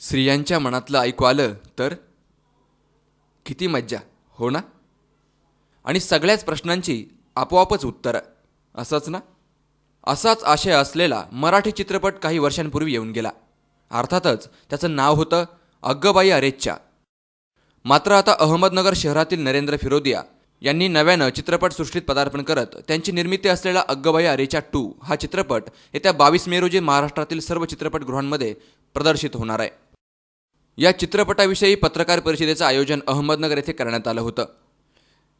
स्त्रियांच्या मनातलं ऐकू आलं तर किती मज्जा हो ना? आणि सगळ्याच प्रश्नांची आपोआपच उत्तरं. असंच ना? असाच आशय असलेला मराठी चित्रपट काही वर्षांपूर्वी येऊन गेला. अर्थातच त्याचं नाव होतं अग्गबाई अरेच्चा. मात्र आता अहमदनगर शहरातील नरेंद्र फिरोदिया यांनी नव्यानं चित्रपटसृष्टीत पदार्पण करत त्यांची निर्मिती असलेला अग्गबाई अरेचा टू हा चित्रपट येत्या बावीस मे रोजी महाराष्ट्रातील सर्व चित्रपटगृहांमध्ये प्रदर्शित होणार आहे. या चित्रपटाविषयी पत्रकार परिषदेचं आयोजन अहमदनगर येथे करण्यात आलं होतं.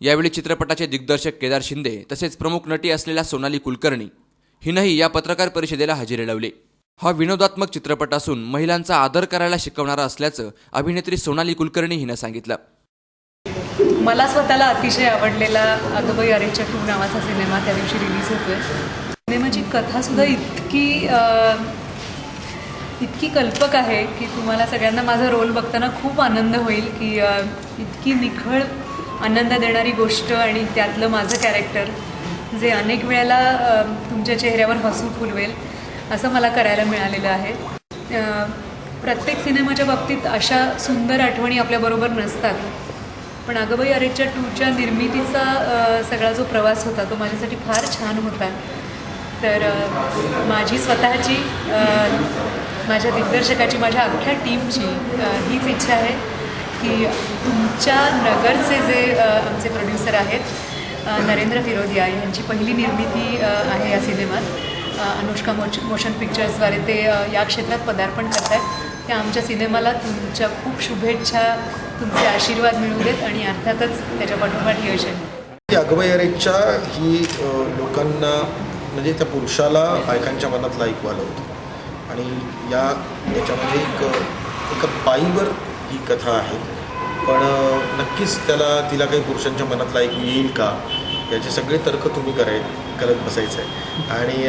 यावेळी चित्रपटाचे दिग्दर्शक केदार शिंदे तसेच प्रमुख नटी असलेल्या सोनाली कुलकर्णी हिनंही या पत्रकार परिषदेला हजेरी लावली. हा विनोदात्मक चित्रपट असून महिलांचा आदर करायला शिकवणारा असल्याचं अभिनेत्री सोनाली कुलकर्णी हिनं सांगितलं. मला स्वतःला अतिशय आवडलेला अगबाई अरेच्या नावाचा सिनेमा त्या दिवशी रिलीज होतोय. सिनेमाची कथासुद्धा इतकी इतकी कल्पक आहे की तुम्हाला सगळ्यांना माझा रोल बघताना खूप आनंद होईल की इतकी निखळ आनंद देणारी गोष्ट आणि त्यातलं माझं कॅरेक्टर जे अनेक वेळेला तुमच्या चेहऱ्यावर हसू फुलवेल असं मला करायला मिळालेलं आहे. प्रत्येक सिनेमाच्या बाबतीत अशा सुंदर आठवणी आपल्याबरोबर नसतात. पण अगबाई अरेच्या टूच्या निर्मितीचा सगळा जो प्रवास होता तो माझ्यासाठी फार छान होता. तर माझी स्वतःची माझ्या दिग्दर्शकाची माझ्या अख्ख्या टीमची हीच इच्छा आहे की तुमच्या नगरचे जे आमचे प्रोड्युसर आहेत नरेंद्र फिरोदिया यांची पहिली निर्मिती आहे या सिनेमात. अनुष्का मोच मोशन पिक्चर्सद्वारे ते या क्षेत्रात पदार्पण करत आहेत त्या आमच्या सिनेमाला तुमच्या खूप शुभेच्छा तुमचे आशीर्वाद मिळू देत आणि अर्थातच त्याच्या पाठोपाठ यश आहे. अगबाई ही लोकांना म्हणजे त्या पुरुषाला बायकांच्या मनात लाईक आलं होतं. आणि या याच्यामध्ये एक एका बाईवर ही कथा आहे. पण नक्कीच त्याला तिला काही पुरुषांच्या मनातला ऐकू येईल का? याचे सगळे तर्क तुम्ही कराय करत बसायचं आहे आणि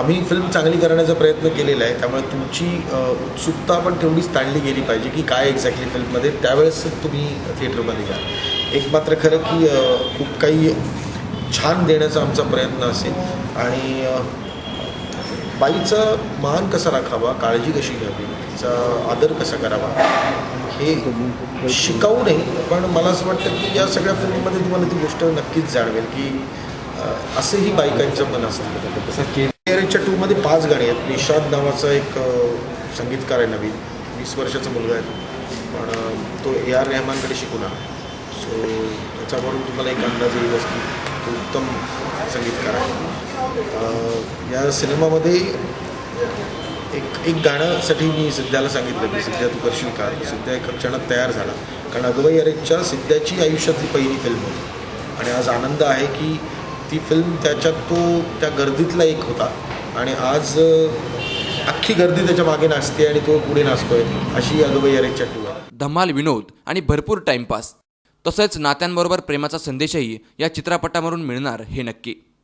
आम्ही फिल्म चांगली करण्याचा प्रयत्न केलेला आहे. त्यामुळे तुमची उत्सुकता पण तेवढीच ताणली गेली पाहिजे की काय एक्झॅक्टली फिल्ममध्ये त्यावेळेस तुम्ही थिएटरमध्ये घ्या. एक मात्र खरं की खूप काही छान देण्याचा आमचा प्रयत्न असेल. आणि बाईचा मान कसा राखावा? काळजी कशी घ्यावी? तिचा आदर कसा करावा? हे शिकावू नये पण मला असं वाटतं की या सगळ्या फिल्ममध्ये तुम्हाला ती गोष्ट नक्कीच जाणवेल की असंही बायकांचं मन असतं. तसं केअरच्या टूमध्ये पाच गाणी आहेत. निषाद नावाचा एक संगीतकार आहे नवीन. वीस वर्षाचा मुलगा आहे तो. पण तो ए आर रेहमानकडे शिकून आला सो त्याच्यावरून तुम्हाला एक अंदाज येईल असतो तो उत्तम संगीतकार आहे. या सिनेमामध्ये एक एक गाण्यासाठी मी सिद्ध्याला सांगितलं की सिद्ध्या तू करशील का? सिद्ध्या एका क्षणात तयार झाला. कारण अगवाई अरेच्या सिद्ध्याची आयुष्यातली पहिली फिल्म होती. आणि आज आनंद आहे की ती फिल्म त्याच्यात तो त्या गर्दीतला एक होता. आणि आज अख्खी गर्दी त्याच्यामागे नाचते आणि तो पुढे नाचतोय अशी अगवई अरेच्या टू धमाल विनोद आणि भरपूर टाइमपास तसंच नात्यांबरोबर प्रेमाचा संदेशही या चित्रपटावरून मिळणार हे नक्की.